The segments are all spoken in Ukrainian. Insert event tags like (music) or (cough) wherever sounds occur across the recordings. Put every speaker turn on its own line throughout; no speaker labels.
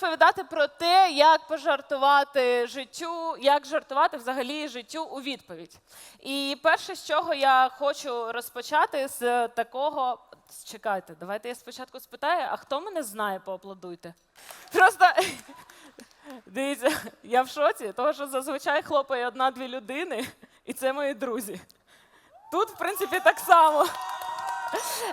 розповідати про те, як пожартувати життю, як жартувати взагалі життю у відповідь. І перше, з чого я хочу розпочати, з такого. Чекайте, давайте я спочатку спитаю, а хто мене знає, поаплодуйте. Просто (laughs) дивіться, я в шоці, тому що зазвичай хлопає одна-дві людини, і це мої друзі. Тут, в принципі, так само.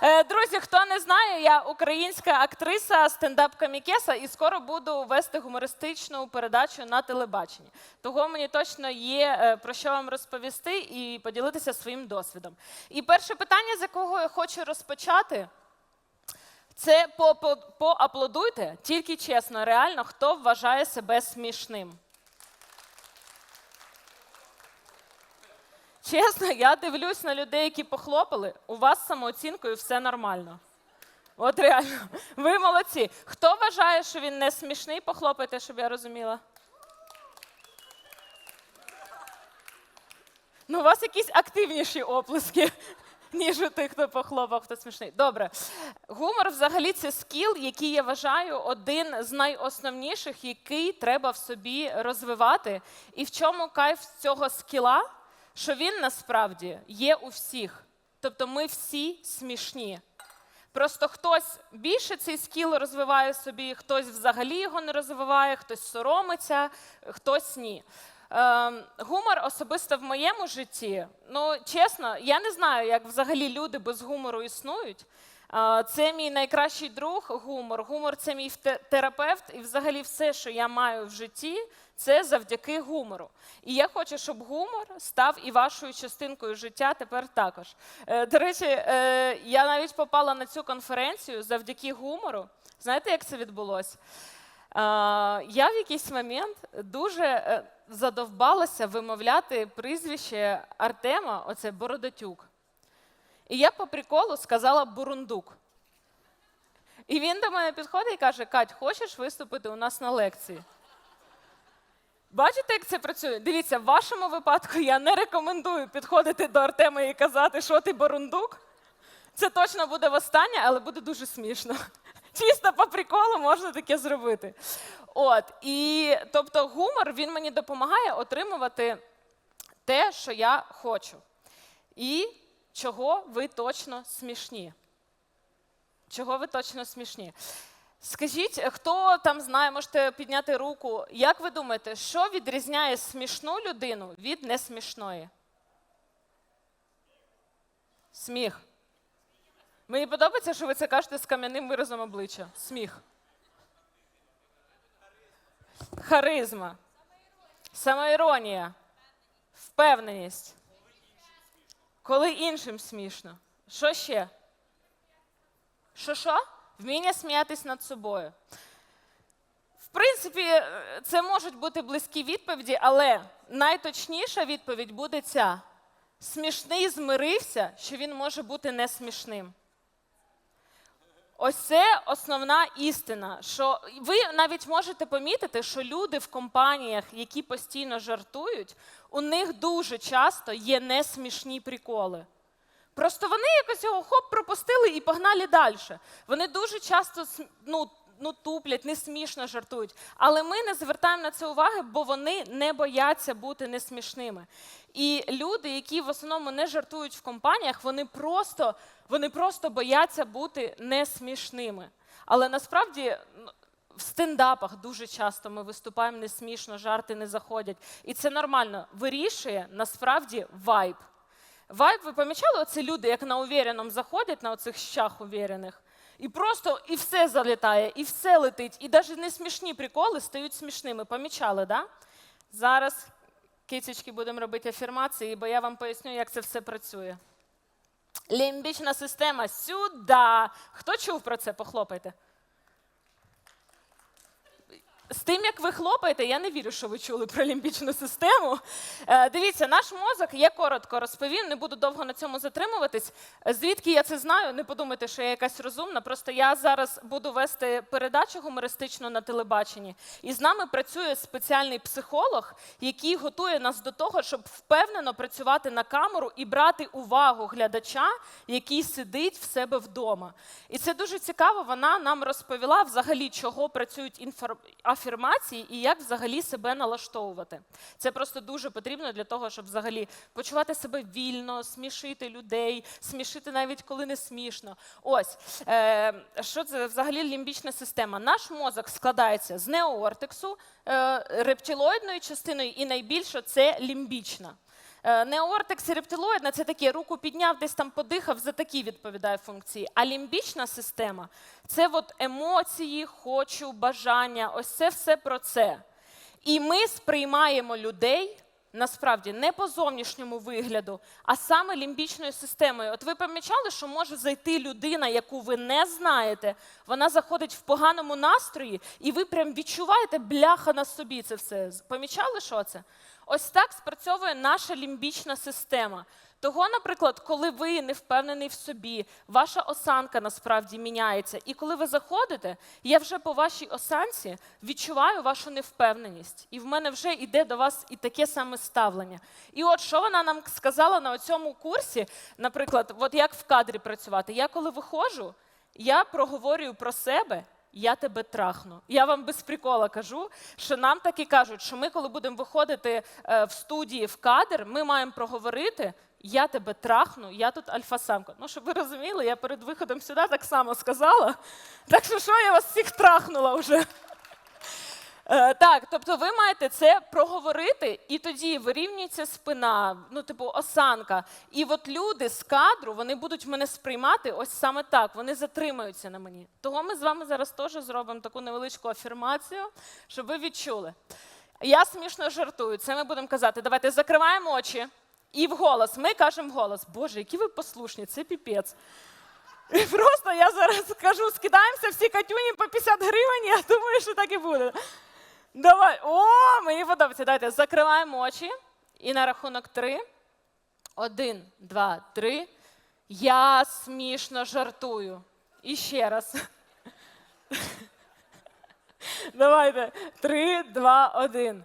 Е, Друзі, хто не знає, я українська актриса, стендап-комікеса і скоро буду вести гумористичну передачу на телебаченні. Того мені точно є е, про що вам розповісти і поділитися своїм досвідом. І перше питання, з якого я хочу розпочати, це по- по- поаплодуйте, тільки чесно, реально, хто вважає себе смішним. Чесно, я дивлюсь на людей, які похлопали. У вас з самооцінкою все нормально. От реально, ви молодці. Хто вважає, що він не смішний, похлопайте, щоб я розуміла. Ну, у вас якісь активніші оплески, (laughs) ніж у тих, хто похлопав, хто смішний. Добре. Гумор взагалі це скіл, який я вважаю один з найосновніших, який треба в собі розвивати. І в чому кайф цього скіла? Що він насправді є у всіх. Тобто ми всі смішні. Просто хтось більше цей скіл розвиває собі, хтось взагалі його не розвиває, хтось соромиться, хтось ні. Ем, гумор особисто в моєму житті. Ну, чесно, я не знаю, як взагалі люди без гумору існують. Це мій найкращий друг гумор. Гумор це мій терапевт, і взагалі все, що я маю в житті, це завдяки гумору. І я хочу, щоб гумор став і вашою частинкою життя тепер також. Е, До речі, е, я навіть попала на цю конференцію завдяки гумору. Знаєте, як це відбулося? Я в якийсь момент дуже е, задовбалася вимовляти прізвище Артема, оце Бородатюк. І я по приколу сказала бурундук. І він до мене підходить і каже: Кать, хочеш виступити у нас на лекції? Бачите, як це працює? Дивіться, в вашому випадку я не рекомендую підходити до Артема і казати, що ти борундук. Це точно буде востаннє, але буде дуже смішно. Чисто по приколу можна таке зробити. От, і тобто гумор він мені допомагає отримувати те, що я хочу. І чого ви точно смішні. Чого ви точно смішні? Скажіть, хто там знає, можете підняти руку. Як ви думаєте, що відрізняє смішну людину від несмішної? Сміх. Мені подобається, що ви це кажете з кам'яним виразом обличчя. Сміх. Харизма. Самоіронія. Впевненість. Коли іншим смішно. Що ще? Що що? Вміння сміятись над собою. В принципі, е, це можуть бути близькі відповіді, але найточніша відповідь буде ця: смішний змирився, що він може бути не смішним. Ось це основна істина. Що ви навіть можете помітити, що люди в компаніях, які постійно жартують, у них дуже часто є несмішні приколи. Просто вони якось його хоп пропустили і погнали далі. Вони дуже часто ну, ну, туплять, не смішно жартують. Але ми не звертаємо на це уваги, бо вони не бояться бути несмішними. І люди, які в основному не жартують в компаніях, вони просто, вони просто бояться бути несмішними. Але насправді. ну, в стендапах дуже часто ми виступаємо не смішно, жарти не заходять. І це нормально. Вирішує насправді вайб. Вайб, ви помічали, оце люди, як на увіреному заходять, на оцих щах увірених, і просто і все залітає, і все летить, і навіть не смішні приколи стають смішними. Помічали, да? Зараз, кицечки, будемо робити афірмації, бо я вам поясню, як це все працює. Лімбічна система сюди. Хто чув про це? Похлопайте. З тим, як ви хлопаєте, я не вірю, що ви чули про лімбічну систему. Е, дивіться, наш мозок, я коротко розповім, не буду довго на цьому затримуватись. Звідки я це знаю? Не подумайте, що я якась розумна. Просто я зараз буду вести передачу гумористичну на телебаченні, і з нами працює спеціальний психолог, який готує нас до того, щоб впевнено працювати на камеру і брати увагу глядача, який сидить в себе вдома. І це дуже цікаво. Вона нам розповіла взагалі, чого працюють інфор... афірмації і як взагалі себе налаштовувати. Це просто дуже потрібно для того, щоб взагалі почувати себе вільно, смішити людей, смішити навіть коли не смішно. Ось е, що це взагалі лімбічна система. Наш мозок складається з неоортексу, е, рептилоїдної частиною, і найбільше це лімбічна. Е, Неоортекс і рептилоїдна це таке руку підняв, десь там подихав, за такі відповідає функції. А лімбічна система це от емоції, хочу, бажання, ось це все про це. І ми сприймаємо людей насправді не по зовнішньому вигляду, а саме лімбічною системою. От ви помічали, що може зайти людина, яку ви не знаєте, вона заходить в поганому настрої, і ви прям відчуваєте бляха на собі це все. Помічали, що це? Ось так спрацьовує наша лімбічна система. Того, наприклад, коли ви не впевнений в собі, ваша осанка насправді міняється. І коли ви заходите, я вже по вашій осанці відчуваю вашу невпевненість. І в мене вже йде до вас і таке саме ставлення. І от що вона нам сказала на цьому курсі, наприклад, от як в кадрі працювати. Я коли виходжу, я проговорюю про себе. Я тебе трахну. Я вам без прикола кажу, що нам так і кажуть, що ми, коли будемо виходити е, в студії в кадр, ми маємо проговорити. Я тебе трахну, я тут альфа-самка. Ну, щоб ви розуміли, я перед виходом сюди так само сказала. Так що, що я вас всіх трахнула вже. Е, так, тобто ви маєте це проговорити, і тоді вирівнюється спина, ну, типу, осанка. І от люди з кадру вони будуть мене сприймати ось саме так. Вони затримаються на мені. Того ми з вами зараз теж зробимо таку невеличку афірмацію, щоб ви відчули. Я смішно жартую. Це ми будемо казати. Давайте закриваємо очі і вголос. Ми кажемо вголос. Боже, які ви послушні, це піпець. І Просто я зараз скажу, скидаємося всі катюні по 50 гривень, я думаю, що так і буде. Давай. О, мені подобається. Давайте закриваємо очі. І на рахунок три. Один, два, три. Я смішно жартую. І ще раз. Давайте. Три, два, один.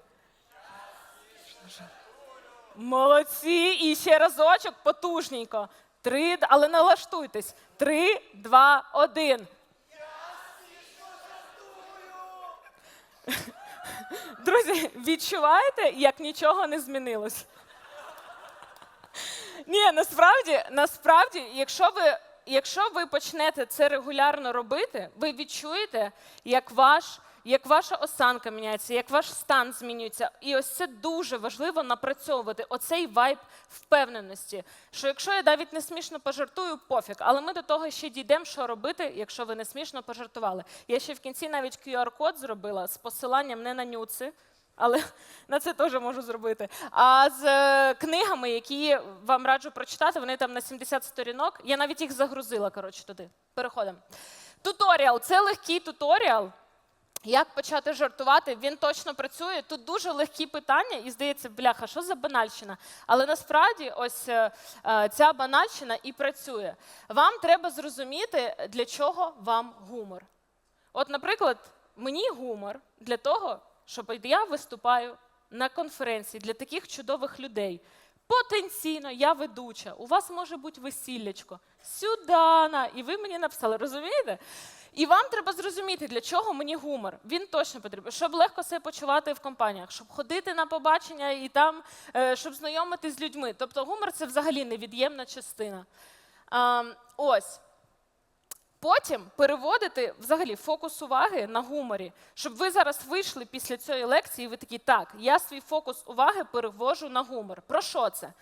Молодці. І ще разочок потужненько. Три, але налаштуйтесь. Три, два, один. (laughs) Друзі, відчуваєте, як нічого не змінилось? Ні, насправді, насправді, якщо ви, якщо ви почнете це регулярно робити, ви відчуєте, як ваш. Як ваша осанка міняється, як ваш стан змінюється, і ось це дуже важливо напрацьовувати оцей вайб впевненості. Що якщо я навіть не смішно пожартую, пофіг, але ми до того ще дійдемо, що робити, якщо ви не смішно пожартували. Я ще в кінці навіть QR-код зробила з посиланням не на нюци, але (laughs) на це теж можу зробити. А з е, книгами, які вам раджу прочитати, вони там на 70 сторінок. Я навіть їх загрузила, коротше, туди. Переходимо. Туторіал це легкий туторіал. Як почати жартувати? Він точно працює. Тут дуже легкі питання, і здається, бляха, що за банальщина? Але насправді, ось е, е, ця банальщина і працює. Вам треба зрозуміти, для чого вам гумор. От, наприклад, мені гумор для того, щоб я виступаю на конференції для таких чудових людей. Потенційно, я ведуча, у вас може бути весіллячко, Сюдана, і ви мені написали, розумієте? І вам треба зрозуміти, для чого мені гумор. Він точно потрібен, щоб легко себе почувати в компаніях, щоб ходити на побачення і там, е, щоб знайомитись з людьми. Тобто гумор це взагалі невід'ємна частина. Ось. Потім переводити взагалі фокус уваги на гуморі, щоб ви зараз вийшли після цієї лекції, і ви такі, так, я свій фокус уваги перевожу на гумор. Про що це?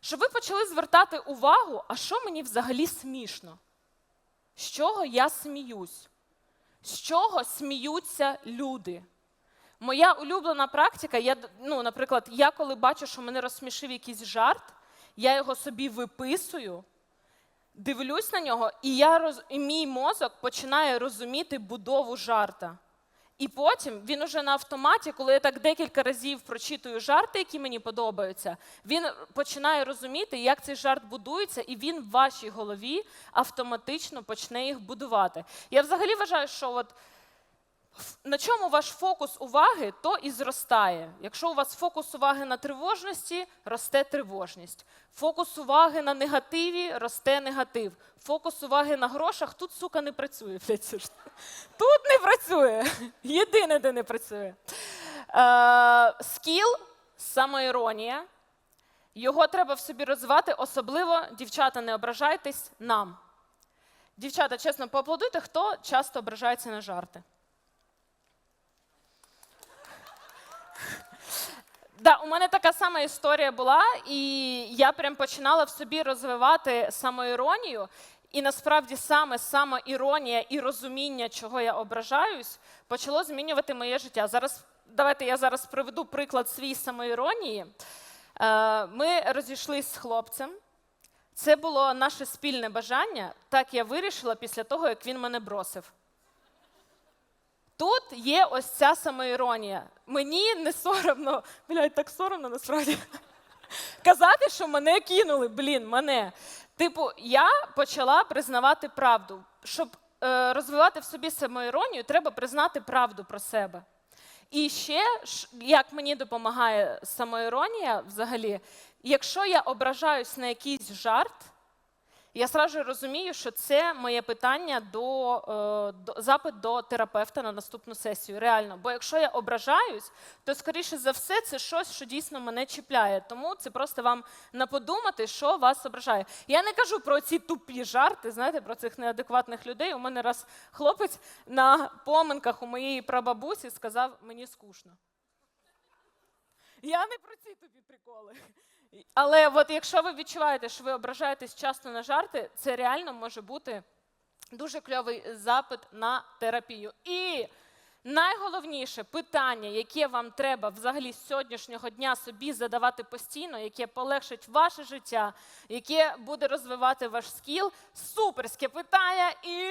Щоб ви почали звертати увагу, а що мені взагалі смішно? З чого я сміюсь? З чого сміються люди? Моя улюблена практика, я, ну, наприклад, я коли бачу, що мене розсмішив якийсь жарт, я його собі виписую, дивлюсь на нього, і, я роз... і мій мозок починає розуміти будову жарта. І потім він уже на автоматі, коли я так декілька разів прочитую жарти, які мені подобаються, він починає розуміти, як цей жарт будується, і він в вашій голові автоматично почне їх будувати. Я взагалі вважаю, що от на чому ваш фокус уваги, то і зростає. Якщо у вас фокус уваги на тривожності, росте тривожність. Фокус уваги на негативі, росте негатив. Фокус уваги на грошах тут, сука, не працює. (laughs) Тут не працює. Єдине, де не працює. Е, скіл самоіронія. Його треба в собі розвивати, особливо, дівчата, не ображайтесь нам. Дівчата, чесно, поаплодуйте, хто часто ображається на жарти. Да, у мене така сама історія була, і я прям починала в собі розвивати самоіронію. І насправді саме самоіронія і розуміння, чого я ображаюсь, почало змінювати моє життя. Зараз давайте я зараз приведу приклад свій самоіронії. Е, Ми розійшлися з хлопцем. Це було наше спільне бажання. Так я вирішила після того, як він мене бросив. Тут є ось ця самоіронія. Мені не соромно, блядь, так соромно насправді. Казати, що мене кинули, блін, мене. Типу, я почала признавати правду. Щоб е, розвивати в собі самоіронію, треба признати правду про себе. І ще, як мені допомагає самоіронія взагалі, якщо я ображаюсь на якийсь жарт, я сразу розумію, що це моє питання до, е, до запит до терапевта на наступну сесію. Реально. Бо якщо я ображаюсь, то скоріше за все це щось, що дійсно мене чіпляє. Тому це просто вам на подумати, що вас ображає. Я не кажу про ці тупі жарти, знаєте, про цих неадекватних людей. У мене раз хлопець на поминках у моєї прабабусі сказав: мені скучно. Я не про ці тобі приколи. Але от якщо ви відчуваєте, що ви ображаєтесь часто на жарти, це реально може бути дуже кльовий запит на терапію. І найголовніше питання, яке вам треба взагалі з сьогоднішнього дня собі задавати постійно, яке полегшить ваше життя, яке буде розвивати ваш скіл, суперське питання і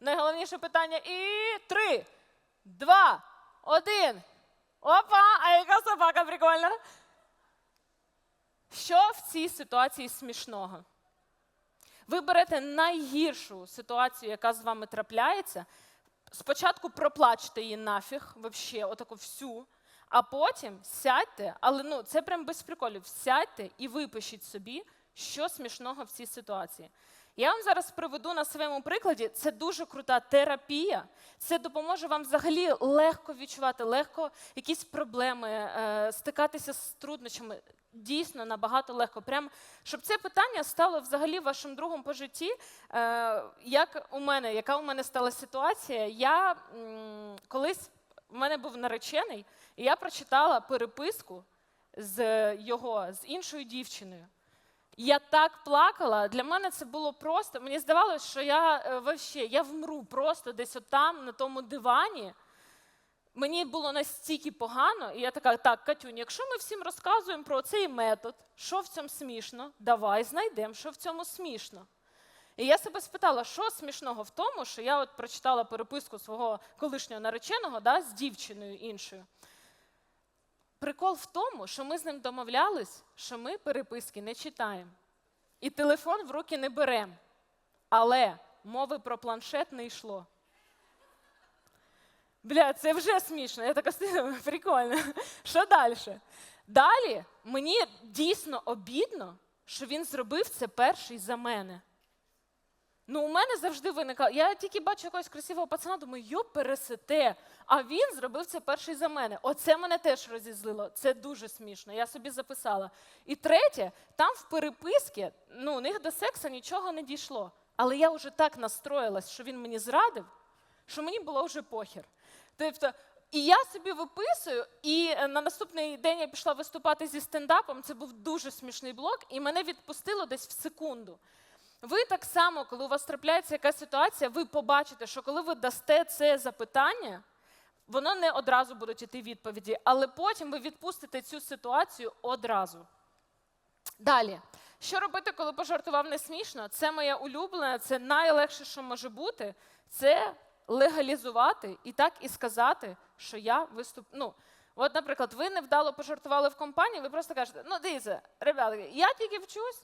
найголовніше питання і три, два, один. Опа, а яка собака прикольна. Що в цій ситуації смішного? Ви берете найгіршу ситуацію, яка з вами трапляється. Спочатку проплачте її нафіг, вообще, отаку всю, а потім сядьте, але ну це прям без приколів. Сядьте і випишіть собі, що смішного в цій ситуації. Я вам зараз приведу на своєму прикладі. Це дуже крута терапія. Це допоможе вам взагалі легко відчувати, легко якісь проблеми, е, стикатися з труднощами. Дійсно набагато легко. Прям щоб це питання стало взагалі вашим другом по житті. Е, як у мене, яка у мене стала ситуація? Я колись в мене був наречений, і я прочитала переписку з його з іншою дівчиною. Я так плакала. Для мене це було просто. Мені здавалося, що я е, вообще, я вмру просто десь отам, на тому дивані. Мені було настільки погано, і я така, так, Катюнь, якщо ми всім розказуємо про цей метод, що в цьому смішно, давай знайдемо, що в цьому смішно. І я себе спитала, що смішного в тому, що я от прочитала переписку свого колишнього нареченого да, з дівчиною іншою. Прикол в тому, що ми з ним домовлялись, що ми переписки не читаємо. І телефон в руки не беремо. Але мови про планшет не йшло. Бля, це вже смішно. Я така прикольно. Що далі? Далі мені дійсно обідно, що він зробив це перший за мене. Ну, у мене завжди виникало. Я тільки бачу якогось красивого пацана, думаю, йо пересете. А він зробив це перший за мене. Оце мене теж розізлило. Це дуже смішно. Я собі записала. І третє, там в переписки, ну, у них до секса нічого не дійшло. Але я вже так настроїлась, що він мені зрадив, що мені було вже похер. Тобто, і я собі виписую, і е, на наступний день я пішла виступати зі стендапом. Це був дуже смішний блок, і мене відпустило десь в секунду. Ви так само, коли у вас трапляється якась ситуація, ви побачите, що коли ви дасте це запитання, воно не одразу будуть іти відповіді, але потім ви відпустите цю ситуацію одразу. Далі. Що робити, коли пожартував не смішно? Це моє улюблене, це найлегше, що може бути. Це легалізувати і так і сказати, що я виступ. Ну, от, наприклад, ви невдало пожартували в компанії, ви просто кажете: ну, дивіться, ребята, я тільки вчусь,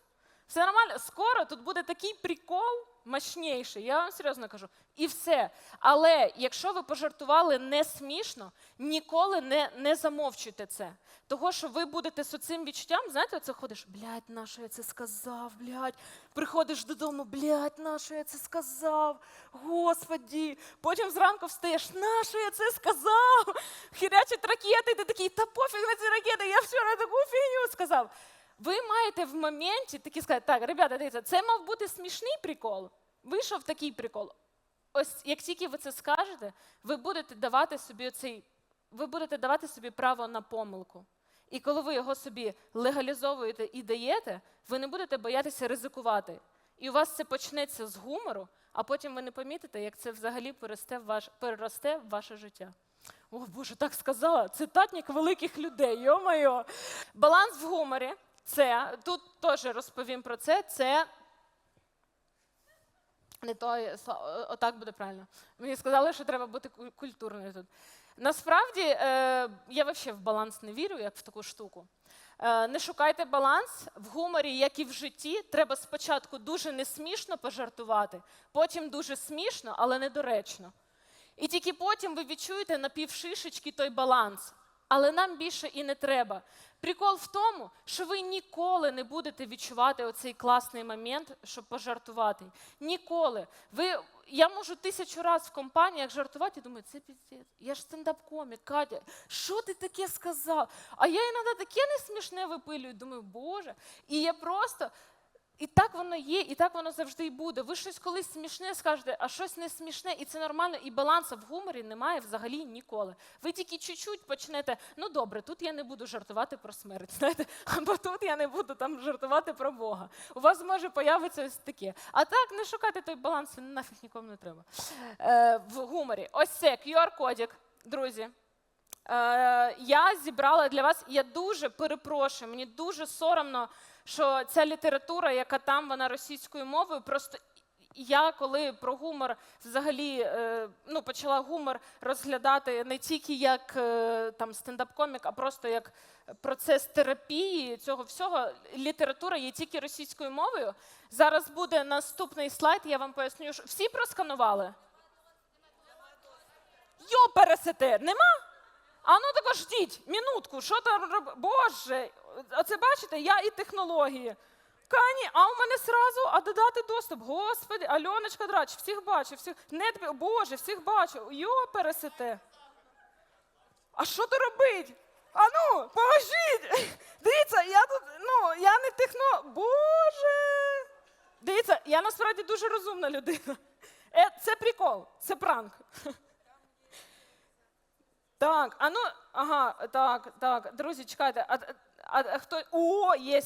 все нормально. Скоро тут буде такий прикол мощніший, я вам серйозно кажу. І все. Але якщо ви пожартували не смішно, ніколи не, не замовчуйте це. Того, що ви будете з цим відчуттям, знаєте, оце ходиш, блядь, на що я це сказав, блядь. Приходиш додому, блядь, на що я це сказав, господі. Потім зранку встаєш, на що я це сказав? Хірячать ракети, ти такий, та пофіг на ці ракети, я вчора таку фігню сказав. Ви маєте в моменті такі сказати, так, ребята, дивіться, це мав бути смішний прикол. Вийшов такий прикол. Ось як тільки ви це скажете, ви будете давати собі цей, ви будете давати собі право на помилку. І коли ви його собі легалізовуєте і даєте, ви не будете боятися ризикувати. І у вас це почнеться з гумору, а потім ви не помітите, як це взагалі переросте в, ваш, переросте в ваше життя. О, Боже, так сказала. Цитатник великих людей, йо-моє. Баланс в гуморі це, тут теж розповім про це, це не той, отак буде правильно. Мені сказали, що треба бути культурною тут. Насправді, е, я взагалі в баланс не вірю, як в таку штуку. Е, не шукайте баланс в гуморі, як і в житті. Треба спочатку дуже несмішно пожартувати, потім дуже смішно, але недоречно. І тільки потім ви відчуєте на півшишечки той баланс. Але нам більше і не треба. Прикол в тому, що ви ніколи не будете відчувати оцей класний момент, щоб пожартувати. Ніколи. Ви, я можу тисячу разів в компаніях жартувати і думаю, це піздець, я ж стендап-комік, Катя, що ти таке сказав? А я іноді таке несмішне випилюю, думаю, Боже. І я просто. І так воно є, і так воно завжди і буде. Ви щось колись смішне скажете, а щось не смішне, і це нормально, і балансу в гуморі немає взагалі ніколи. Ви тільки чуть-чуть почнете, ну добре, тут я не буду жартувати про смерть, (laughs) знаєте, або тут я не буду там жартувати про Бога. У вас може появитися ось таке. А так не шукайте той баланс, нафіг нікому не треба. Е, в гуморі. Ось це QR-кодик, друзі. Е, я зібрала для вас, я дуже перепрошую, мені дуже соромно, що ця література, яка там вона російською мовою, просто я коли про гумор взагалі е, ну, почала гумор розглядати не тільки як е, там стендап-комік, а просто як процес терапії цього всього, література є тільки російською мовою. Зараз буде наступний слайд, я вам поясню, що всі просканували. Йо, пересете, нема? А ну тако ждіть, минутку, що там роб... Боже, оце бачите, я і технології. Кані, а у мене сразу, а додати доступ. Господи, Альоночка Драч, всіх бачу, всіх. Не Боже, всіх бачу. Йо, пересете. А що то робить? А ну, поможіть! (laughs) Дивіться, я тут, ну, я не техно. Боже! Дивіться, я насправді дуже розумна людина. Е, це прикол, це пранк. (laughs) Так, а ну, ага, так, так, друзі, чекайте. А, а, хто. О, є!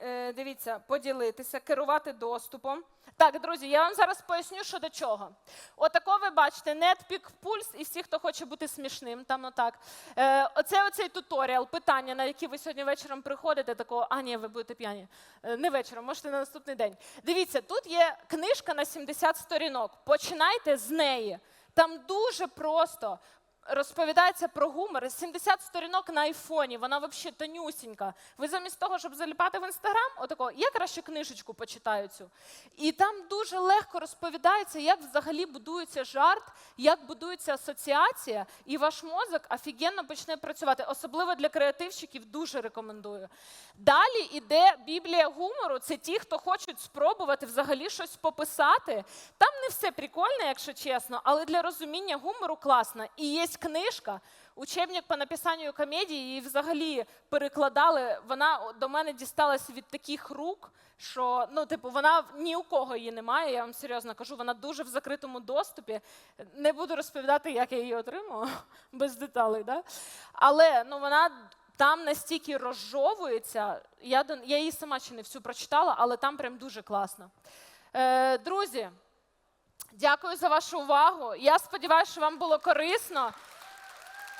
е, дивіться, поділитися, керувати доступом. Так, друзі, я вам зараз поясню, що до чого. Отако ви бачите, Netpeak Pulse і всі, хто хоче бути смішним, там отак. Е, оце оцей туторіал, питання, на які ви сьогодні вечором приходите, такого, а ні, ви будете п'яні. Е, не вечором, можете на наступний день. Дивіться, тут є книжка на 70 сторінок. Починайте з неї. Там дуже просто розповідається про гумор. 70 сторінок на айфоні, вона взагалі тонюсінька. Ви замість того, щоб заліпати в інстаграм, отако, я краще книжечку почитаю цю. І там дуже легко розповідається, як взагалі будується жарт, як будується асоціація, і ваш мозок офігенно почне працювати. Особливо для креативщиків дуже рекомендую. Далі іде Біблія гумору. Це ті, хто хочуть спробувати взагалі щось пописати. Там не все прикольно, якщо чесно, але для розуміння гумору класно. І є книжка, учебник по написанню комедії, її взагалі перекладали. Вона до мене дісталась від таких рук, що ну, типу, вона ні у кого її немає. Я вам серйозно кажу, вона дуже в закритому доступі. Не буду розповідати, як я її отримала, (laughs) без деталей. Да? Але ну, вона там настільки розжовується. Я, я її сама ще не всю прочитала, але там прям дуже класно. Е, друзі, Дякую за вашу увагу. Я сподіваюся, що вам було корисно.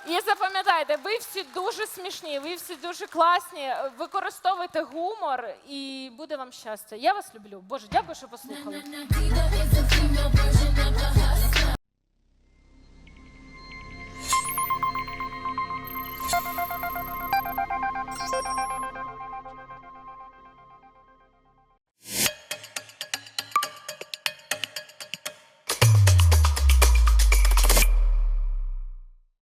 І запам'ятайте, ви всі дуже смішні, ви всі дуже класні. Використовуйте гумор і буде вам щастя. Я вас люблю. Боже, дякую, що послухали.
Thank you.